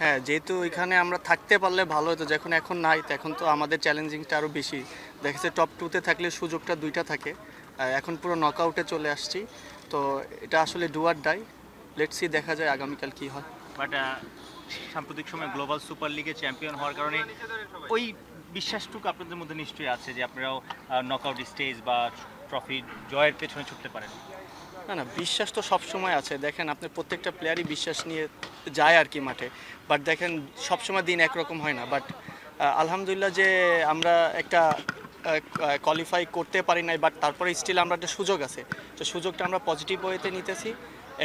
হ্যাঁ যেহেতু এখানে আমরা থাকতে পারলে ভালো হতো, যখন এখন নাই, তখন তো আমাদের চ্যালেঞ্জিংটা আরও বেশি। দেখেছে টপ টুতে থাকলে সুযোগটা দুইটা থাকে। এখন পুরো নকআউটে চলে আসছি। তো এটা আসলে ডুয়ার ডাই লেটসি দেখা যায় আগামীকাল কি হয়। বাট সাম্প্রতিক সময় গ্লোবাল সুপার লিগে চ্যাম্পিয়ন হওয়ার কারণে ওই বিশ্বাসটুকু আপনাদের মধ্যে নিশ্চয়ই আছে যে আপনারাও নকআউট স্টেজ বা ট্রফি জয়ের পেছনে ছুটতে পারেন। না না, বিশ্বাস তো সবসময় আছে। দেখেন, আপনার প্রত্যেকটা প্লেয়ারই বিশ্বাস নিয়ে যায় আর কি মাঠে। বাট দেখেন, সবসময় দিন একরকম হয় না। বাট আলহামদুলিল্লাহ যে আমরা একটা কোয়ালিফাই করতে পারি নাই বাট তারপরে স্টিল আমরা একটা সুযোগ আছে। তো সুযোগটা আমরা পজিটিভ ওয়েতে নিতেছি।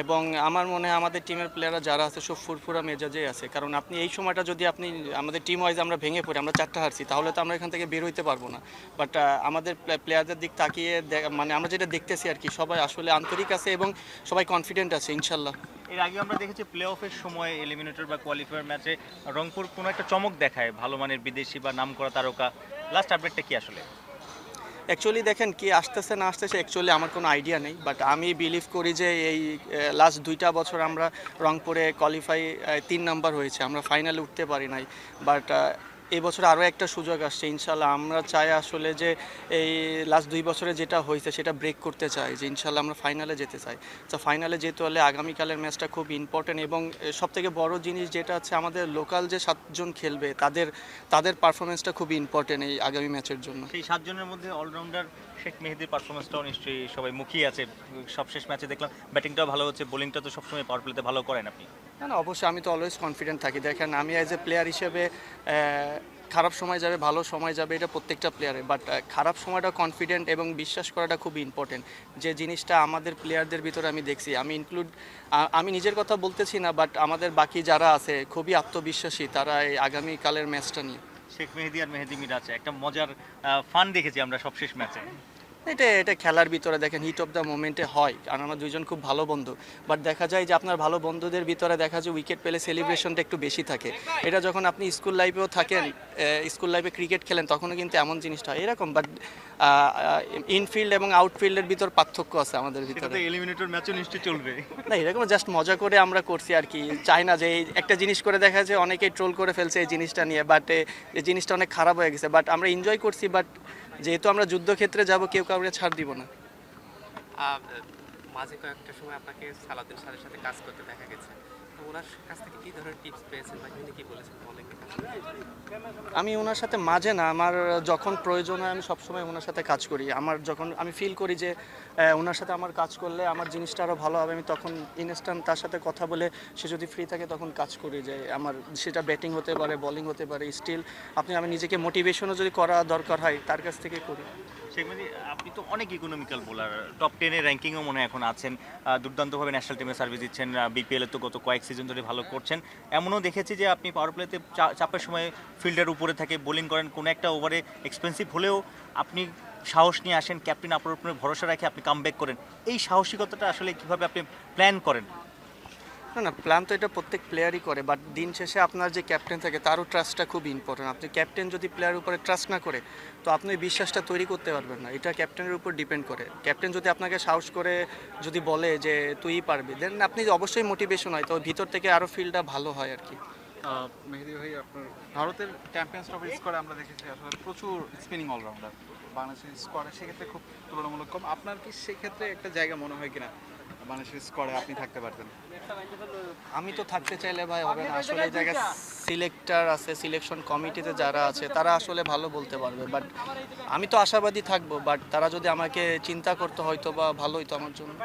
এবং আমার মনে হয় আমাদের টিমের প্লেয়াররা যারা আছে, সব ফুরফুরা মেজাজে আছে। কারণ আপনি এই সময়টা যদি আপনি, আমাদের টিম ওয়াইজ আমরা ভেঙে পড়ি, আমরা চারটা হারছি, তাহলে তো আমরা এখান থেকে বের হইতে পারব না। বাট আমাদের প্লেয়ারদের দিক তাকিয়ে মানে আমরা যেটা দেখতেছি আর কি, সবাই আসলে আন্তরিক আছে এবং সবাই কনফিডেন্ট আছে, ইনশাল্লাহ। এর আগে আমরা দেখেছি প্লে অফের সময় এলিমিনেটর বা কোয়ালিফায়ার ম্যাচে রংপুর কোনো একটা চমক দেখায়, ভালো মানের বিদেশি বা নামকরা তারকা। লাস্ট আপডেটটা কি আসলে? অ্যাকচুয়ালি দেখেন কি আসতেছে না আসতেছে অ্যাকচুয়ালি আমার কোনো আইডিয়া নেই বাট আমি বিলিভ করি যে এই লাস্ট দুইটা বছর আমরা রংপুরে কোয়ালিফাই তিন নাম্বার হয়েছে। আমরা ফাইনালে উঠতে পারি নাই বাট এই বছর আরও একটা সুযোগ আসছে ইনশাল্লাহ আমরা চাই আসলে যে এই লাস্ট দুই বছরে যেটা হয়েছে সেটা ব্রেক করতে চাই, যে ইনশাল্লাহ আমরা ফাইনালে যেতে চাই। তো ফাইনালে যেতে হলে আগামীকালের ম্যাচটা খুব ইম্পর্টেন্ট এবং সব থেকে বড় জিনিস যেটা আছে আমাদের লোকাল যে সাতজন খেলবে, তাদের তাদের পারফরমেন্সটা খুব ইম্পর্টেন্ট এই আগামী ম্যাচের জন্য। সেই সাতজনের মধ্যে অলরাউন্ডার শেখ মেহেদির পারফরমেন্সটাও নিশ্চয়ই সবাই মুখিয়ে আছে। সবশেষ ম্যাচে দেখলাম ব্যাটিংটাও ভালো হচ্ছে বোলিংটা তো সবসময় পাওয়ার প্লেতে ভালো করেন আপনি। না না, অবশ্যই আমি তো অলওয়েজ কনফিডেন্ট থাকি। দেখেন, আমি অ্যাজ এ প্লেয়ার হিসেবে খারাপ সময় যাবে, ভালো সময় যাবে, এটা প্রত্যেকটা প্লেয়ারে বাট খারাপ সময়টা কনফিডেন্ট এবং বিশ্বাস করাটা খুব ইম্পর্টেন্ট যে জিনিসটা আমাদের প্লেয়ারদের ভিতরে আমি দেখছি, আমি ইনক্লুড আমি নিজের কথা বলতেছি না বাট আমাদের বাকি যারা আছে, খুবই আত্মবিশ্বাসী, তারা এই আগামীকালের ম্যাচটা নিয়ে। শেখ মেহেদি আর মেহেদি মির আছে একটা মজার ফান দেখেছি আমরা সবশেষ ম্যাচে এটা এটা খেলার ভিতরে দেখেন হিট অফ দ্য মোমেন্টে হয়। কারণ আমার দুজন খুব ভালো বন্ধু। বাট দেখা যায় যে আপনার ভালো বন্ধুদের ভিতরে দেখা যায় উইকেট পেলে সেলিব্রেশনটা একটু বেশি থাকে। এটা যখন আপনি স্কুল লাইফেও থাকেন স্কুল লাইফে ক্রিকেট খেলেন তখনও কিন্তু এমন জিনিসটা হয়। এরকম বাট ইনফিল্ড এবং আউটফিল্ডের ভিতর পার্থক্য আছে আমাদের ভিতরে। এলিমিনেটর ম্যাচও নিশ্চয়ই চলবে। না এরকম জাস্ট মজা করে আমরা করছি আর কি। চাই না যে এই একটা জিনিস করে দেখা যায় অনেকেই ট্রোল করে ফেলছে এই জিনিসটা নিয়ে। বাট এই জিনিসটা অনেক খারাপ হয়ে গেছে। বাট আমরা এনজয় করছি বাট যেহেতু আমরা যুদ্ধক্ষেত্রে যাব, কেউ কাউকে ছাড় দিব না। মাঝে কয়েকটা সময় আপনাকে সালাউদ্দিন সাথে সাথে কাজ করতে দেখা গেছে। ওনার টিপস আমি ওনার সাথে মাঝে না, আমার যখন প্রয়োজন হয় আমি সবসময় ওনার সাথে কাজ করি। আমার যখন আমি ফিল করি যে ওনার সাথে আমার কাজ করলে আমার জিনিসটা আরও ভালো হবে, আমি তখন ইনস্ট্যান্ট তার সাথে কথা বলে সে যদি ফ্রি থাকে তখন কাজ করি যে, আমার সেটা ব্যাটিং হতে পারে বলিং হতে পারে স্টিল আপনি আমি নিজেকে মোটিভেশনও যদি করা দরকার হয়, তার কাছ থেকে করি। মেহেদি আপনি তো অনেক ইকোনমিক্যাল বোলার টপ টেনের র্যাঙ্কিংও মনে এখন আছেন। দুর্দান্তভাবে ন্যাশনাল টিমে সার্ভিস দিচ্ছেন। বিপিএল তো গত কয়েক সিজন ধরে ভালো করছেন। এমনও দেখেছি যে আপনি পাওয়ার প্লেতে চাপের সময় ফিল্ডার উপরে থাকে বোলিং করেন, কোনো একটা ওভারে এক্সপেন্সিভ হলেও আপনি সাহস নিয়ে আসেন ক্যাপ্টেন আপনার উপরে ভরসা রাখে, আপনি কামব্যাক করেন। এই সাহসিকতাটা আসলে কীভাবে আপনি প্ল্যান করেন? না না প্ল্যান তো এটা প্রত্যেক প্লেয়ারই করে বাট দিন শেষে আপনার যে ক্যাপ্টেন থাকে, তারও ট্রাস্টটা খুব ইম্পর্টেন্ট আপনি ক্যাপ্টেন যদি প্লেয়ারের উপরে ট্রাস্ট না করে, তো আপনি বিশ্বাসটা তৈরি করতে পারবেন না। এটা ক্যাপ্টেনের উপর ডিপেন্ড করে। ক্যাপ্টেন যদি আপনাকে সাহস করে, যদি বলে যে তুই পারবি দেন আপনি অবশ্যই মোটিভেশন হয়, তো ভিতর থেকে আরও ফিলটা ভালো হয় আর কি। মেহেদি ভাই, আপনার ভারতের চ্যাম্পিয়ন্স ট্রফি স্কোরে আমরা দেখেছি, আসলে প্রচুর স্পিনিং অলরাউন্ডার বাংলাদেশের স্কোয়াডে সেক্ষেত্রে খুব তুলনামূলক কম। আপনার কি সেক্ষেত্রে একটা জায়গা মনে হয় কিনা? বাংলাদেশের স্কোয়াডে আপনি থাকতে পারতেন? আমি তো থাকতে চাইলে ভাই হবে না। আসলে এই জায়গায় সিলেক্টার আছে সিলেকশন কমিটিতে যারা আছে তারা আসলে ভালো বলতে পারবে। বাট আমি তো আশাবাদী থাকব বাট তারা যদি আমাকে চিন্তা করতে হয়তো বা ভালো হইতো আমার জন্য।